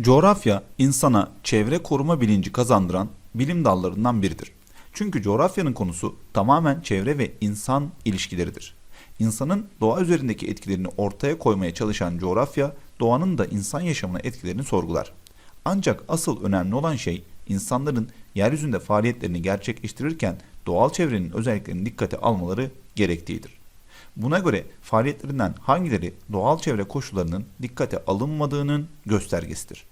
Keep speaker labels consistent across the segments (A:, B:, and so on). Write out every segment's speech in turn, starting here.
A: Coğrafya insana çevre koruma bilinci kazandıran bilim dallarından biridir. Çünkü coğrafyanın konusu tamamen çevre ve insan ilişkileridir. İnsanın doğa üzerindeki etkilerini ortaya koymaya çalışan coğrafya, doğanın da insan yaşamına etkilerini sorgular. Ancak asıl önemli olan şey insanların yeryüzünde faaliyetlerini gerçekleştirirken doğal çevrenin özelliklerini dikkate almaları gerektiğidir. Buna göre faaliyetlerinden hangileri doğal çevre koşullarının dikkate alınmadığının göstergesidir.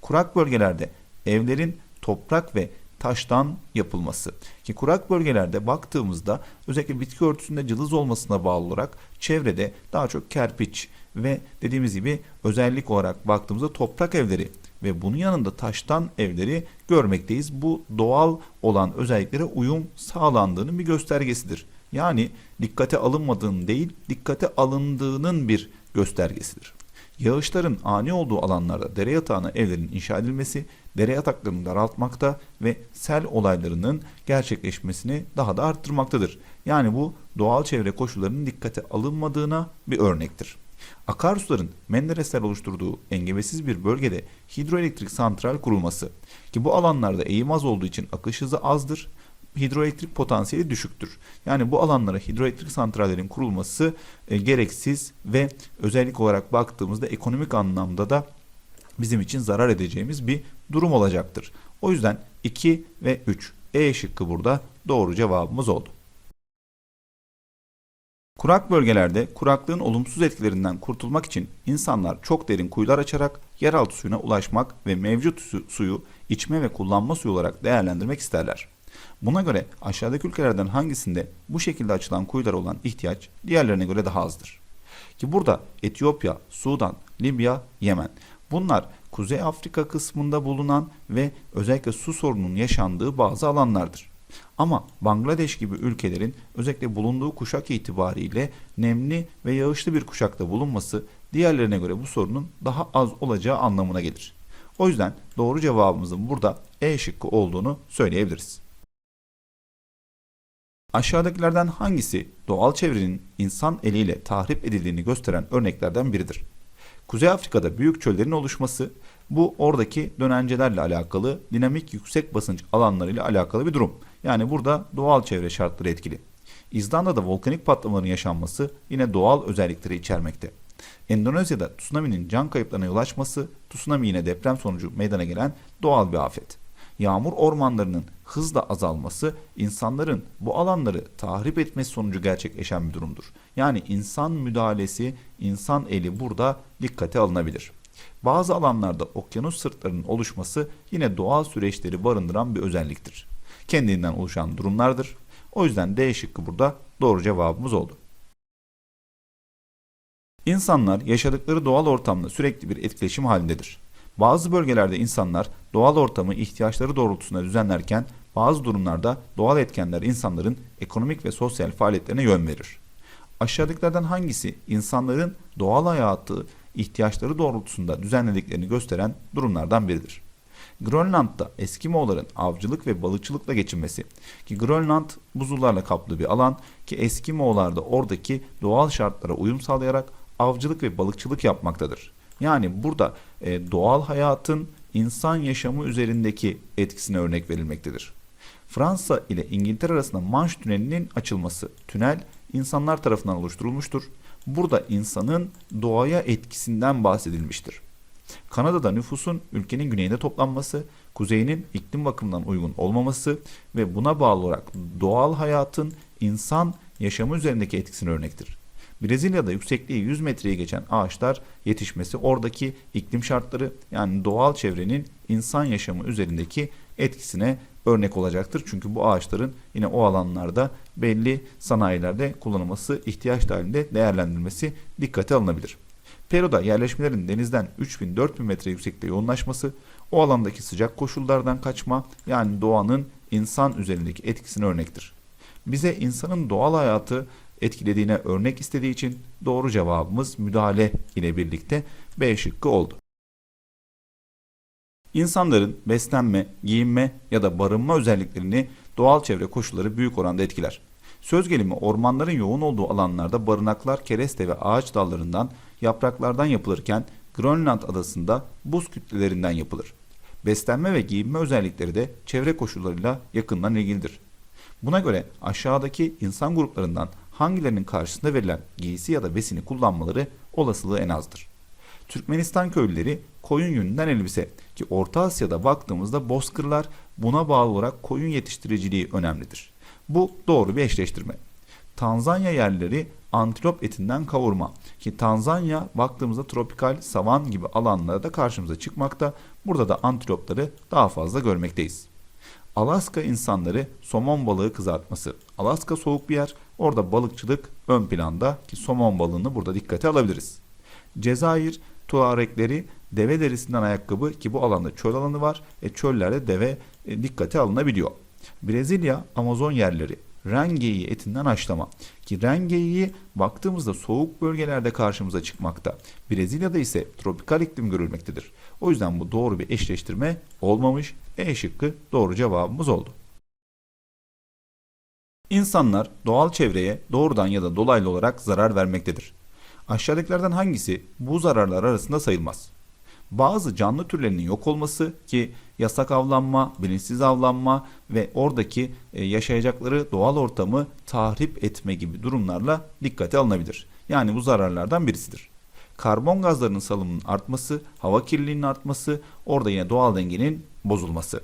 A: Kurak bölgelerde evlerin toprak ve taştan yapılması ki kurak bölgelerde baktığımızda özellikle bitki örtüsünde cılız olmasına bağlı olarak çevrede daha çok kerpiç ve dediğimiz gibi özellik olarak baktığımızda toprak evleri ve bunun yanında taştan evleri görmekteyiz. Bu doğal olan özelliklere uyum sağlandığının bir göstergesidir. Yani dikkate alınmadığının değil, dikkate alındığının bir göstergesidir. Yağışların ani olduğu alanlarda dere yatağına evlerin inşa edilmesi, dere yataklarını daraltmakta ve sel olaylarının gerçekleşmesini daha da arttırmaktadır. Yani bu doğal çevre koşullarının dikkate alınmadığına bir örnektir. Akarsuların Menderesler oluşturduğu engebesiz bir bölgede hidroelektrik santral kurulması ki bu alanlarda eğim az olduğu için akış hızı azdır hidroelektrik potansiyeli düşüktür. Yani bu alanlara hidroelektrik santrallerin kurulması e, gereksiz ve özellik olarak baktığımızda ekonomik anlamda da bizim için zarar edeceğimiz bir durum olacaktır. O yüzden 2 ve 3 E şıkkı burada doğru cevabımız oldu. Kurak bölgelerde kuraklığın olumsuz etkilerinden kurtulmak için insanlar çok derin kuyular açarak yeraltı suyuna ulaşmak ve mevcut su- suyu içme ve kullanma suyu olarak değerlendirmek isterler. Buna göre aşağıdaki ülkelerden hangisinde bu şekilde açılan kuyulara olan ihtiyaç diğerlerine göre daha azdır? Ki burada Etiyopya, Sudan, Libya, Yemen. Bunlar Kuzey Afrika kısmında bulunan ve özellikle su sorununun yaşandığı bazı alanlardır. Ama Bangladeş gibi ülkelerin özellikle bulunduğu kuşak itibariyle nemli ve yağışlı bir kuşakta bulunması diğerlerine göre bu sorunun daha az olacağı anlamına gelir. O yüzden doğru cevabımızın burada E şıkkı olduğunu söyleyebiliriz. Aşağıdakilerden hangisi doğal çevrenin insan eliyle tahrip edildiğini gösteren örneklerden biridir? Kuzey Afrika'da büyük çöllerin oluşması bu oradaki dönencelerle alakalı dinamik yüksek basınç alanlarıyla alakalı bir durum. Yani burada doğal çevre şartları etkili. İzlanda'da volkanik patlamaların yaşanması yine doğal özellikleri içermekte. Endonezya'da tsunami'nin can kayıplarına yol açması, tsunami yine deprem sonucu meydana gelen doğal bir afet. Yağmur ormanlarının hızla azalması insanların bu alanları tahrip etmesi sonucu gerçekleşen bir durumdur. Yani insan müdahalesi, insan eli burada dikkate alınabilir. Bazı alanlarda okyanus sırtlarının oluşması yine doğal süreçleri barındıran bir özelliktir. Kendinden oluşan durumlardır. O yüzden D şıkkı burada doğru cevabımız oldu. İnsanlar yaşadıkları doğal ortamla sürekli bir etkileşim halindedir. Bazı bölgelerde insanlar doğal ortamı ihtiyaçları doğrultusunda düzenlerken bazı durumlarda doğal etkenler insanların ekonomik ve sosyal faaliyetlerine yön verir. Aşağıdakilerden hangisi insanların doğal hayatı ihtiyaçları doğrultusunda düzenlediklerini gösteren durumlardan biridir? Grönland'da Eskimoğulların avcılık ve balıkçılıkla geçinmesi ki Grönland buzullarla kaplı bir alan ki Eskimoğullar da oradaki doğal şartlara uyum sağlayarak avcılık ve balıkçılık yapmaktadır. Yani burada e, doğal hayatın insan yaşamı üzerindeki etkisine örnek verilmektedir. Fransa ile İngiltere arasında Manş Tüneli'nin açılması. Tünel insanlar tarafından oluşturulmuştur. Burada insanın doğaya etkisinden bahsedilmiştir. Kanada'da nüfusun ülkenin güneyinde toplanması, kuzeyinin iklim bakımından uygun olmaması ve buna bağlı olarak doğal hayatın insan yaşamı üzerindeki etkisine örnektir. Brezilya'da yüksekliği 100 metreyi geçen ağaçlar yetişmesi oradaki iklim şartları yani doğal çevrenin insan yaşamı üzerindeki etkisine örnek olacaktır. Çünkü bu ağaçların yine o alanlarda belli sanayilerde kullanılması ihtiyaç dahilinde değerlendirilmesi dikkate alınabilir. Peru'da yerleşmelerin denizden 3000-4000 metre yüksekliğe yoğunlaşması, o alandaki sıcak koşullardan kaçma yani doğanın insan üzerindeki etkisine örnektir. Bize insanın doğal hayatı etkilediğine örnek istediği için doğru cevabımız müdahale ile birlikte B şıkkı oldu. İnsanların beslenme, giyinme ya da barınma özelliklerini doğal çevre koşulları büyük oranda etkiler. Söz gelimi ormanların yoğun olduğu alanlarda barınaklar kereste ve ağaç dallarından, yapraklardan yapılırken Grönland adasında buz kütlelerinden yapılır. Beslenme ve giyinme özellikleri de çevre koşullarıyla yakından ilgilidir. Buna göre aşağıdaki insan gruplarından hangilerinin karşısında verilen giysi ya da besini kullanmaları olasılığı en azdır. Türkmenistan köylüleri koyun yününden elbise ki Orta Asya'da baktığımızda bozkırlar buna bağlı olarak koyun yetiştiriciliği önemlidir. Bu doğru bir eşleştirme. Tanzanya yerlileri antilop etinden kavurma ki Tanzanya baktığımızda tropikal savan gibi alanlarda karşımıza çıkmakta. Burada da antilopları daha fazla görmekteyiz. Alaska insanları somon balığı kızartması. Alaska soğuk bir yer. Orada balıkçılık ön planda ki somon balığını burada dikkate alabiliriz. Cezayir Tuarekleri deve derisinden ayakkabı ki bu alanda çöl alanı var. E çöllerde deve e, dikkate alınabiliyor. Brezilya Amazon yerleri rengeyi etinden haşlama ki rengeyi baktığımızda soğuk bölgelerde karşımıza çıkmakta. Brezilya'da ise tropikal iklim görülmektedir. O yüzden bu doğru bir eşleştirme olmamış. E şıkkı doğru cevabımız oldu. İnsanlar doğal çevreye doğrudan ya da dolaylı olarak zarar vermektedir. Aşağıdakilerden hangisi bu zararlar arasında sayılmaz? Bazı canlı türlerinin yok olması ki yasak avlanma, bilinçsiz avlanma ve oradaki e, yaşayacakları doğal ortamı tahrip etme gibi durumlarla dikkate alınabilir. Yani bu zararlardan birisidir. Karbon gazlarının salımının artması, hava kirliliğinin artması, orada yine doğal dengenin bozulması.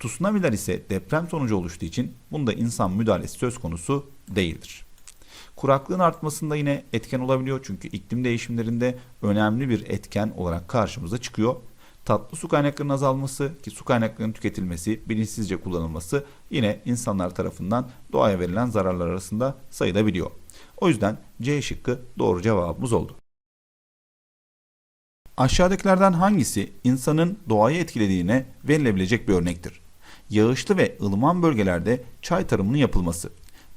A: Tsunamiler ise deprem sonucu oluştuğu için bunda insan müdahalesi söz konusu değildir. Kuraklığın artmasında yine etken olabiliyor çünkü iklim değişimlerinde önemli bir etken olarak karşımıza çıkıyor. Tatlı su kaynaklarının azalması ki su kaynaklarının tüketilmesi, bilinçsizce kullanılması yine insanlar tarafından doğaya verilen zararlar arasında sayılabiliyor. O yüzden C şıkkı doğru cevabımız oldu. Aşağıdakilerden hangisi insanın doğayı etkilediğine verilebilecek bir örnektir? Yağışlı ve ılıman bölgelerde çay tarımının yapılması.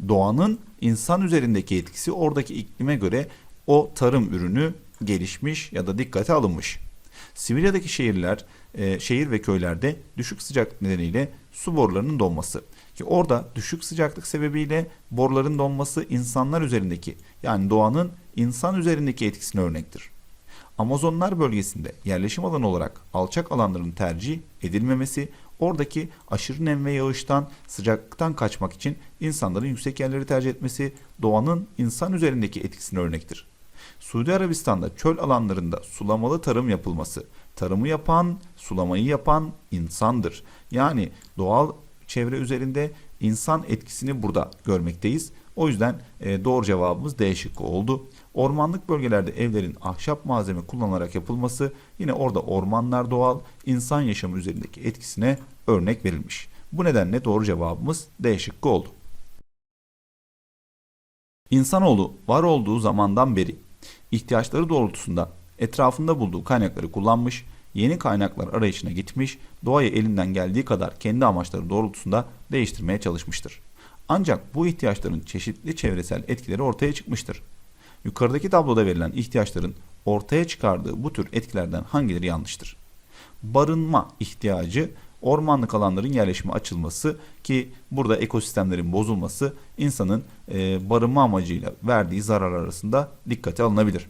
A: Doğanın insan üzerindeki etkisi oradaki iklime göre o tarım ürünü gelişmiş ya da dikkate alınmış. Sibirya'daki şehirler, e, şehir ve köylerde düşük sıcaklık nedeniyle su borularının donması. Ki orada düşük sıcaklık sebebiyle boruların donması insanlar üzerindeki yani doğanın insan üzerindeki etkisine örnektir. Amazonlar bölgesinde yerleşim alanı olarak alçak alanların tercih edilmemesi, oradaki aşırı nem ve yağıştan, sıcaklıktan kaçmak için insanların yüksek yerleri tercih etmesi doğanın insan üzerindeki etkisine örnektir. Suudi Arabistan'da çöl alanlarında sulamalı tarım yapılması, tarımı yapan, sulamayı yapan insandır. Yani doğal çevre üzerinde insan etkisini burada görmekteyiz. O yüzden e, doğru cevabımız D şıkkı oldu. Ormanlık bölgelerde evlerin ahşap malzeme kullanılarak yapılması yine orada ormanlar doğal, insan yaşamı üzerindeki etkisine örnek verilmiş. Bu nedenle doğru cevabımız D şıkkı oldu. İnsanoğlu var olduğu zamandan beri ihtiyaçları doğrultusunda etrafında bulduğu kaynakları kullanmış, yeni kaynaklar arayışına gitmiş, doğayı elinden geldiği kadar kendi amaçları doğrultusunda değiştirmeye çalışmıştır. Ancak bu ihtiyaçların çeşitli çevresel etkileri ortaya çıkmıştır. Yukarıdaki tabloda verilen ihtiyaçların ortaya çıkardığı bu tür etkilerden hangileri yanlıştır? Barınma ihtiyacı ormanlık alanların yerleşime açılması ki burada ekosistemlerin bozulması insanın barınma amacıyla verdiği zarar arasında dikkate alınabilir.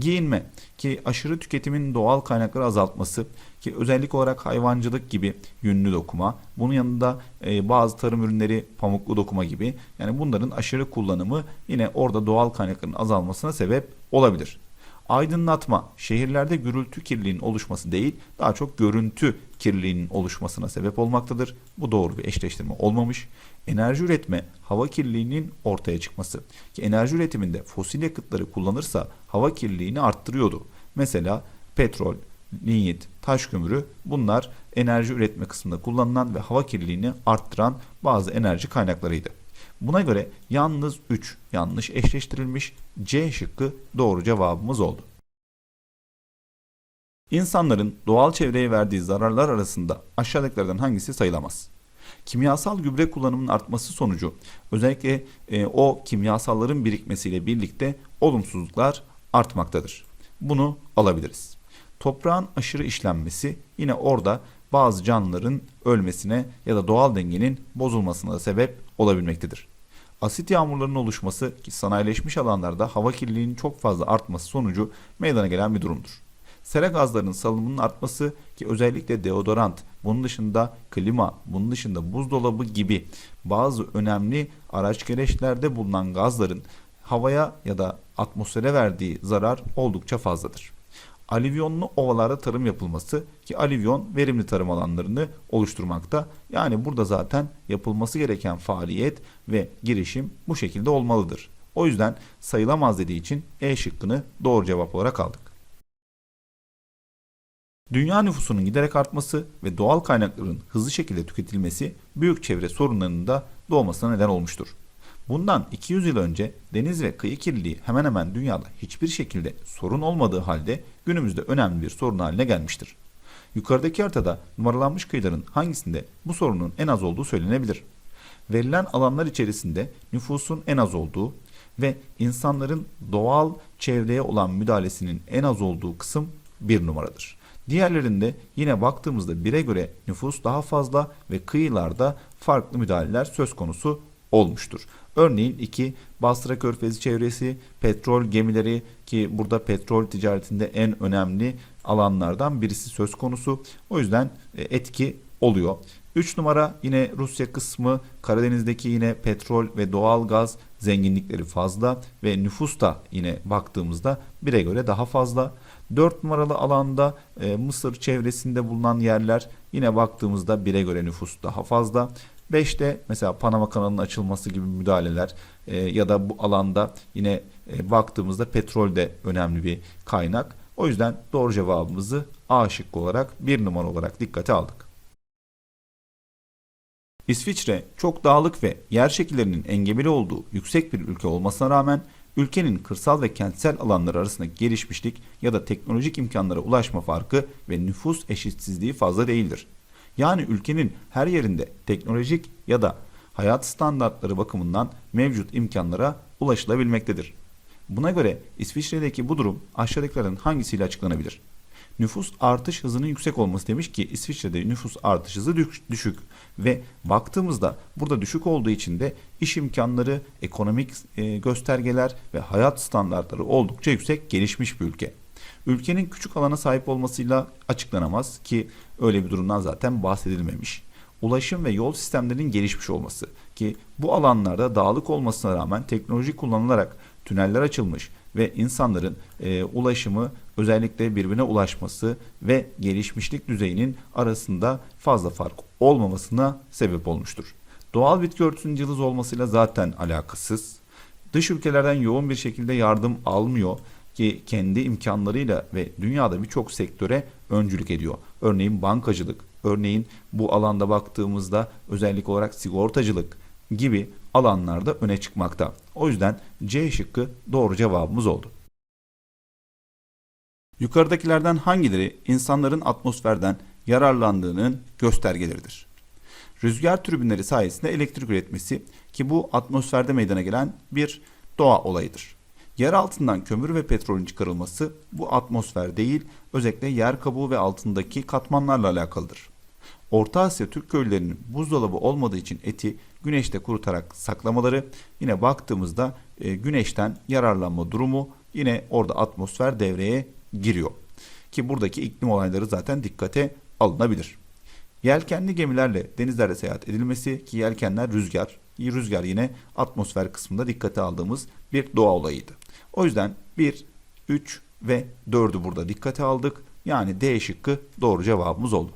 A: Giyinme ki aşırı tüketimin doğal kaynakları azaltması ki özellik olarak hayvancılık gibi yünlü dokuma, bunun yanında e, bazı tarım ürünleri pamuklu dokuma gibi yani bunların aşırı kullanımı yine orada doğal kaynakların azalmasına sebep olabilir. Aydınlatma şehirlerde gürültü kirliliğinin oluşması değil daha çok görüntü kirliliğinin oluşmasına sebep olmaktadır. Bu doğru bir eşleştirme olmamış. Enerji üretme hava kirliliğinin ortaya çıkması. Ki enerji üretiminde fosil yakıtları kullanırsa hava kirliliğini arttırıyordu. Mesela petrol, linyit, taş kömürü bunlar enerji üretme kısmında kullanılan ve hava kirliliğini arttıran bazı enerji kaynaklarıydı. Buna göre yalnız 3 yanlış eşleştirilmiş C şıkkı doğru cevabımız oldu. İnsanların doğal çevreye verdiği zararlar arasında aşağıdakilerden hangisi sayılamaz? Kimyasal gübre kullanımının artması sonucu özellikle e, o kimyasalların birikmesiyle birlikte olumsuzluklar artmaktadır. Bunu alabiliriz. Toprağın aşırı işlenmesi yine orada bazı canlıların ölmesine ya da doğal dengenin bozulmasına da sebep olabilmektedir. Asit yağmurlarının oluşması ki sanayileşmiş alanlarda hava kirliliğinin çok fazla artması sonucu meydana gelen bir durumdur. Sera gazlarının salınımının artması ki özellikle deodorant, bunun dışında klima, bunun dışında buzdolabı gibi bazı önemli araç gereçlerde bulunan gazların havaya ya da atmosfere verdiği zarar oldukça fazladır. Alivyonlu ovalarda tarım yapılması ki alivyon verimli tarım alanlarını oluşturmakta. Yani burada zaten yapılması gereken faaliyet ve girişim bu şekilde olmalıdır. O yüzden sayılamaz dediği için E şıkkını doğru cevap olarak aldık. Dünya nüfusunun giderek artması ve doğal kaynakların hızlı şekilde tüketilmesi büyük çevre sorunlarının da doğmasına neden olmuştur. Bundan 200 yıl önce deniz ve kıyı kirliliği hemen hemen dünyada hiçbir şekilde sorun olmadığı halde günümüzde önemli bir sorun haline gelmiştir. Yukarıdaki haritada numaralanmış kıyıların hangisinde bu sorunun en az olduğu söylenebilir. Verilen alanlar içerisinde nüfusun en az olduğu ve insanların doğal çevreye olan müdahalesinin en az olduğu kısım bir numaradır. Diğerlerinde yine baktığımızda bire göre nüfus daha fazla ve kıyılarda farklı müdahaleler söz konusu olmuştur. Örneğin 2 Basra Körfezi çevresi, petrol gemileri ki burada petrol ticaretinde en önemli alanlardan birisi söz konusu. O yüzden e, etki oluyor. 3 numara yine Rusya kısmı Karadeniz'deki yine petrol ve doğal gaz zenginlikleri fazla ve nüfus da yine baktığımızda bire göre daha fazla. 4 numaralı alanda e, Mısır çevresinde bulunan yerler yine baktığımızda bire göre nüfus daha fazla. 5'te mesela Panama kanalının açılması gibi müdahaleler e, ya da bu alanda yine e, baktığımızda petrol de önemli bir kaynak. O yüzden doğru cevabımızı A şıkkı olarak bir numara olarak dikkate aldık. İsviçre çok dağlık ve yer şekillerinin engebeli olduğu yüksek bir ülke olmasına rağmen ülkenin kırsal ve kentsel alanları arasındaki gelişmişlik ya da teknolojik imkanlara ulaşma farkı ve nüfus eşitsizliği fazla değildir. Yani ülkenin her yerinde teknolojik ya da hayat standartları bakımından mevcut imkanlara ulaşılabilmektedir. Buna göre İsviçre'deki bu durum aşağıdakilerin hangisiyle açıklanabilir? Nüfus artış hızının yüksek olması demiş ki İsviçre'de nüfus artış hızı düşük ve baktığımızda burada düşük olduğu için de iş imkanları, ekonomik e, göstergeler ve hayat standartları oldukça yüksek gelişmiş bir ülke. Ülkenin küçük alana sahip olmasıyla açıklanamaz ki öyle bir durumdan zaten bahsedilmemiş. Ulaşım ve yol sistemlerinin gelişmiş olması ki bu alanlarda dağlık olmasına rağmen teknoloji kullanılarak tüneller açılmış ve insanların e, ulaşımı özellikle birbirine ulaşması ve gelişmişlik düzeyinin arasında fazla fark olmamasına sebep olmuştur. Doğal bitki örtüsünün cılız olmasıyla zaten alakasız. Dış ülkelerden yoğun bir şekilde yardım almıyor ki kendi imkanlarıyla ve dünyada birçok sektöre öncülük ediyor. Örneğin bankacılık, örneğin bu alanda baktığımızda özellik olarak sigortacılık gibi alanlarda öne çıkmakta. O yüzden C şıkkı doğru cevabımız oldu. Yukarıdakilerden hangileri insanların atmosferden yararlandığının göstergeleridir? Rüzgar türbinleri sayesinde elektrik üretmesi ki bu atmosferde meydana gelen bir doğa olayıdır. Yer altından kömür ve petrolün çıkarılması bu atmosfer değil, özellikle yer kabuğu ve altındaki katmanlarla alakalıdır. Orta Asya Türk köylerinin buzdolabı olmadığı için eti güneşte kurutarak saklamaları yine baktığımızda e, güneşten yararlanma durumu yine orada atmosfer devreye giriyor. Ki buradaki iklim olayları zaten dikkate alınabilir. Yelkenli gemilerle denizlerde seyahat edilmesi ki yelkenler rüzgar, rüzgar yine atmosfer kısmında dikkate aldığımız bir doğa olayıydı. O yüzden 1, 3 ve 4'ü burada dikkate aldık. Yani D şıkkı doğru cevabımız oldu.